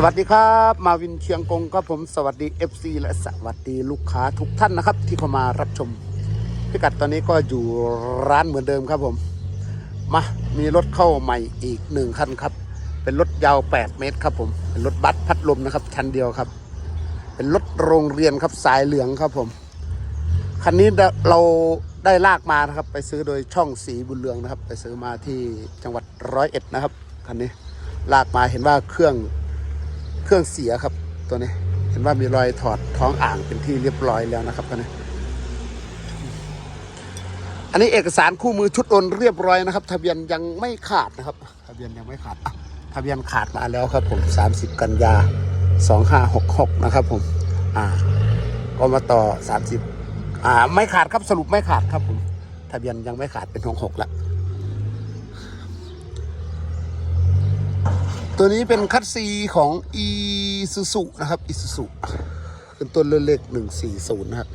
สวัสดีครับ มาวินเชียงกงครับผมสวัสดี FC และสวัสดีลูกค้าทุกท่านนะครับ ที่เข้ามารับชมพิกัดตอนนี้ก็อยู่ร้านเหมือนเดิมครับผมมามีรถเข้าใหม่อีกหนึ่งคันครับ เป็นรถยาว 8 เมตรครับผมเป็นรถบัสพัดลมนะครับชั้นเดียวครับ เป็นรถโรงเรียนครับสายเหลืองครับผมคันนี้เราได้ลากมานะครับ ไปซื้อโดยช่องสีบุญเรืองนะครับ ไปซื้อมาที่จังหวัดร้อยเอ็ดนะครับคันนี้ลากมาเห็นว่าเครื่อง เครื่องเสียครับตัวนี้ เห็นว่ามีรอยถอดท้องอ่างเป็นที่เรียบร้อยแล้วนะครับคันนี้อันนี้เอกสารคู่มือชุดโอนเรียบร้อยนะครับ ทะเบียนยังไม่ขาดนะครับ ทะเบียนยังไม่ขาดทะเบียนขาดมาแล้วครับ ผม 30 กันยา 2566 นะครับ ผม อ่า ก็มาต่อ 30 อ่า ไม่ขาดครับสรุปไม่ขาดครับผม ทะเบียนยังไม่ขาดเป็นหกละ ตัวนี้เป็นคัตซีของ e s u s u นะครับ e s u s u เป็นต้นเลขหนึ่งสี่ศูนย์นะครับ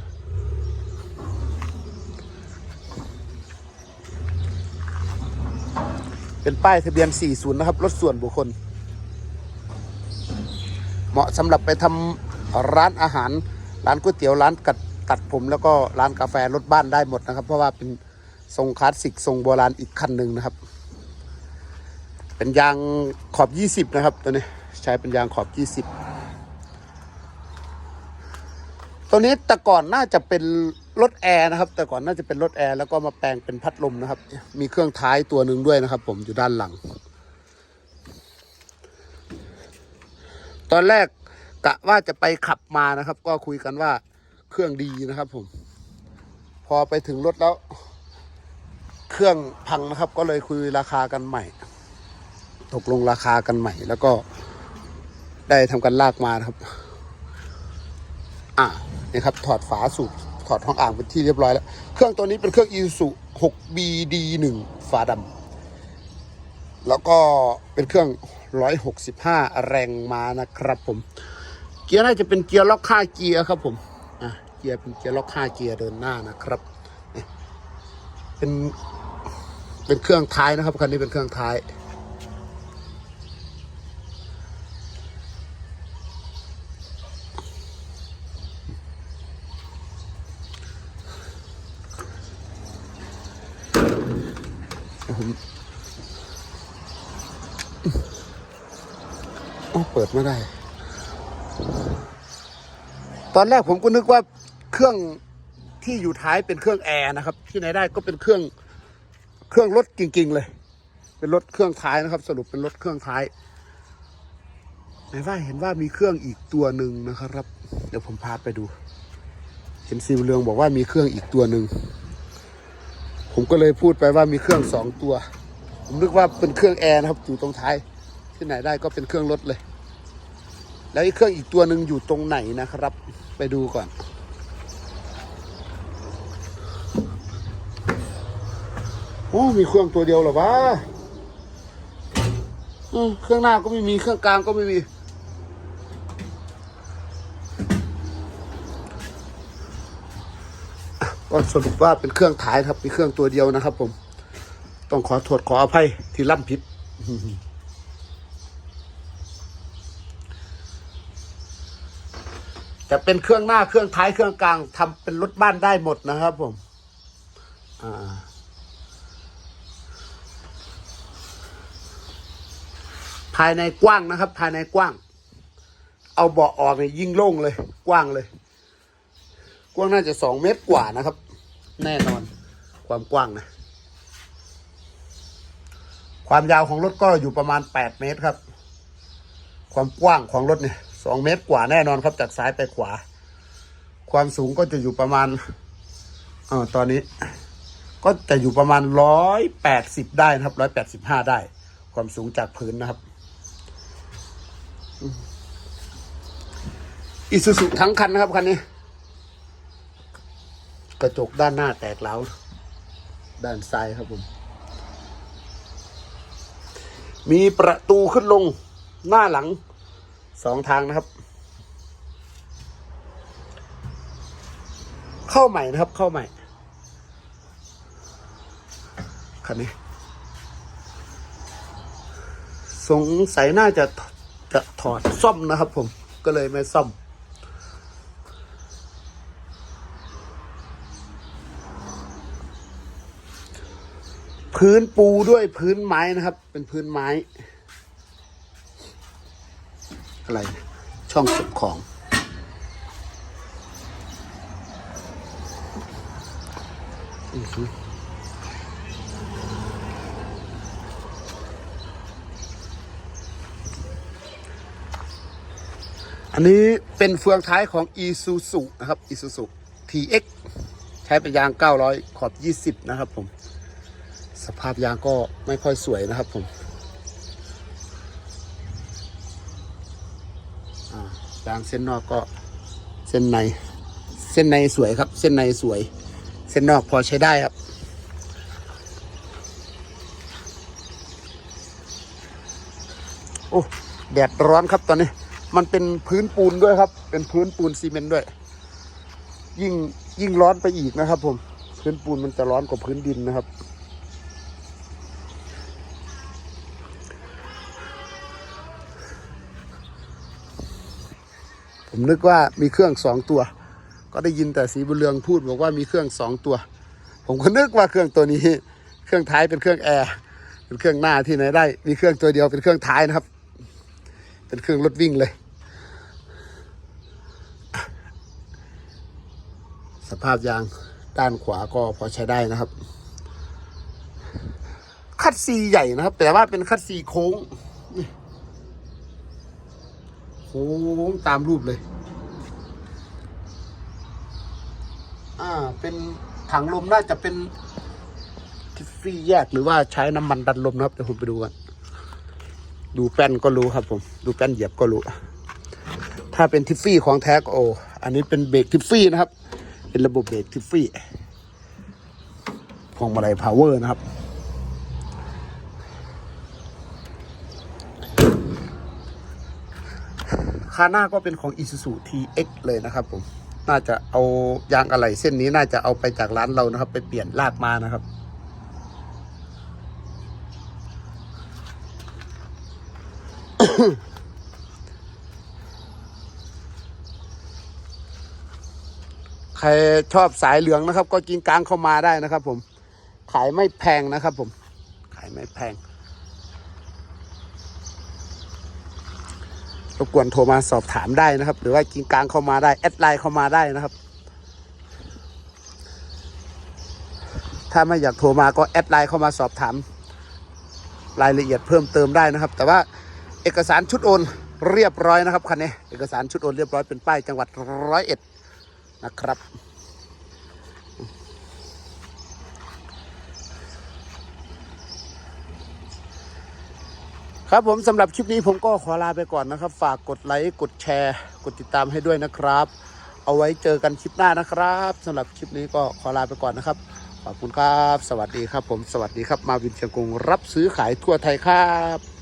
เป็นป้ายทะเบียน 40 นะครับ รถส่วนบุคคล เหมาะสำหรับไปทำร้านอาหาร ร้านก๋วยเตี๋ยวร้านกัดตัดผมแล้วก็ร้านกาแฟรถบ้านได้หมดนะครับ เพราะว่าเป็นทรงคลาสสิกทรงโบราณอีกคันหนึ่งนะครับ เป็นยางขอบ20นะครับตัวนี้ใช้เป็นยางขอบ20ตัวนี้แต่ก่อนน่าจะเป็นรถแอร์นะครับ แต่ก่อนน่าจะเป็นรถแอร์แล้วก็มาแปลงเป็นพัดลมนะครับ มีเครื่องท้ายตัวหนึ่งด้วยนะครับ ผมอยู่ด้านหลัง ตอนแรกกะว่าจะไปขับมานะครับ ก็คุยกันว่าเครื่องดีนะครับ ผม พอไปถึงรถแล้ว เครื่องพังนะครับ ก็เลยคุยราคากันใหม่ ตกลงราคากันใหม่ แล้วก็ได้ทำการลากมาครับ อ่านี่ครับ ถอดฝาสูบถอดห้องอ่างเป็นที่เรียบร้อยแล้ว เครื่องตัวนี้เป็นเครื่อง Isuzu 6BD1 ฝาดำแล้วก็เป็นเครื่อง 165 แรงม้านะครับผม เกียร์น่าจะเป็นเกียร์ล็อกค่าเกียร์ครับผมอะเกียร์เป็นเกียร์ล็อกค่าเกียร์เดินหน้านะครับ เป็นเป็นเครื่องท้ายนะครับคันนี้เป็นเครื่องท้าย โอ้เปิดไม่ได้ ตอนแรกผมก็นึกว่าเครื่องที่อยู่ท้ายเป็นเครื่องแอร์นะครับ ที่ไหนได้ก็เป็นเครื่องเครื่องรถจริง ๆ เลย เป็นรถเครื่องท้ายนะครับ สรุปเป็นรถเครื่องท้ายไหนว่าเห็นว่ามีเครื่องอีกตัวหนึ่งนะครับ เดี๋ยวผมพาไปดู เห็นซีเรืองบอกว่ามีเครื่องอีกตัวหนึ่ง ผมก็เลยพูดไปว่ามีเครื่องสองตัว ผมนึกว่าเป็นเครื่องแอร์นะครับอยู่ตรงท้ายที่ไหนได้ก็เป็นเครื่องรถเลย แล้วอีกเครื่องอีกตัวหนึ่งอยู่ตรงไหนนะครับ ไปดูก่อน โอ้มีเครื่องตัวเดียวหรอวะอืมเครื่องหน้าก็ไม่มีเครื่องกลางก็ไม่มี ก็สรุปว่าเป็นเครื่องถ่ายครับ มีเครื่องตัวเดียวนะครับ ผม ต้องขอโทษขออภัยที่ล่ำผิดจะเป็นเครื่องหน้าเครื่องท้ายเครื่องกลางทำเป็นรถบ้านได้หมดนะครับ ผมอ่าภายในกว้างนะครับ ภายในกว้าง เอาเบาะออกเนี่ยยิ่งโล่งเลย กว้างเลย กว้างน่าจะสองเมตรกว่านะครับ แน่นอน ความกว้างนะ ความยาวของรถก็อยู่ประมาณแปดเมตรครับ ความกว้างของรถเนี่ยสองเมตรกว่าแน่นอนครับจากซ้ายไปขวา ความสูงก็จะอยู่ประมาณเออตอนนี้ ก็จะอยู่ประมาณร้อยแปดสิบได้นะครับร้อยแปดสิบห้าได้ ความสูงจากพื้นนะครับอิซูซุทั้งคันนะครับคันนี้ กระจกด้านหน้าแตกแล้ว ด้านซ้ายครับผม มีประตูขึ้นลงหน้าหลังสองทางนะครับ เข้าใหม่นะครับ เข้าใหม่คันนี้ สงสัยน่าจะจะถอดซ่อมนะครับผมก็เลยไม่ซ่อม พื้นปูด้วยพื้นไม้นะครับ เป็นพื้นไม้ อะไร ช่องเก็บของ อันนี้เป็นเฟืองท้ายของ Isuzu นะครับ Isuzu TX ใช้เป็นยาง 900 ขอบ 20 นะครับผม สภาพยางก็ไม่ค่อยสวยนะครับผมยางเส้นนอกก็เส้นใน เส้นในสวยครับ เส้นในสวย เส้นนอกพอใช้ได้ครับโอ้แดดร้อนครับตอนนี้ มันเป็นพื้นปูนด้วยครับ เป็นพื้นปูนซีเมนต์ด้วย ยิ่งยิ่งร้อนไปอีกนะครับผม พื้นปูนมันจะร้อนกว่าพื้นดินนะครับ นึกว่ามีเครื่องสองตัว ก็ได้ยินแต่สีบุญเรืองพูดบอกว่ามีเครื่องสองตัว ผมก็นึกว่าเครื่องตัวนี้ เครื่องท้ายเป็นเครื่องแอร์เป็นเครื่องหน้าที่ไหนได้ มีเครื่องตัวเดียวเป็นเครื่องท้ายนะครับ เป็นเครื่องรถวิ่งเลย สภาพยางด้านขวาก็พอใช้ได้นะครับ คัดซีใหญ่นะครับ แต่ว่าเป็นคัดซีโค้งโค้งตามรูปเลย อ่า เป็นถังลมน่าจะเป็นทิฟฟี่แยกหรือว่าใช้น้ำมันดันลมนะครับเดี๋ยวผมไปดูกันดูแป้นก็รู้ครับผม ดูแป้นเหยียบก็รู้ ถ้าเป็นทิฟฟี่ของแท้ก็โอ อันนี้เป็นเบรกทิฟฟี่นะครับ เป็นระบบเบรกทิฟฟี่พวงมาลัยพาวเวอร์นะครับ คาหน้าก็เป็นของ Isuzu TX เลยนะครับผม น่าจะเอายางอะไหล่เส้นนี้น่าจะเอาไปจากร้านเรานะครับ ไปเปลี่ยนลากมานะครับ ใครชอบสายเหลืองนะครับ ก็กินกลางเข้ามาได้นะครับ ผม ขายไม่แพงนะครับ ผม ขายไม่แพง บกวนโทรมาสอบถามได้นะครับ หรือว่ากินกลางเข้ามาได้ แอดไลน์เข้ามาได้นะครับ ถ้าไม่อยากโทรมาก็แอดไลน์เข้ามาสอบถาม รายละเอียดเพิ่มเติมได้นะครับ แต่ว่าเอกสารชุดโอนเรียบร้อยนะครับคันนี้เอกสารชุดโอนเรียบร้อยเป็นป้ายจังหวัดร้อยเอ็ดนะครับ ครับผมสำหรับคลิปนี้ผมก็ขอลาไปก่อนนะครับ ฝากกดไลค์กดแชร์ กดติดตามให้ด้วยนะครับ เอาไว้เจอกันคลิปหน้านะครับสำหรับคลิปนี้ก็ขอลาไปก่อนนะครับ ขอบคุณครับ สวัสดีครับผมสวัสดีครับมาวินเชียงกงรับซื้อขายทั่วไทยครับ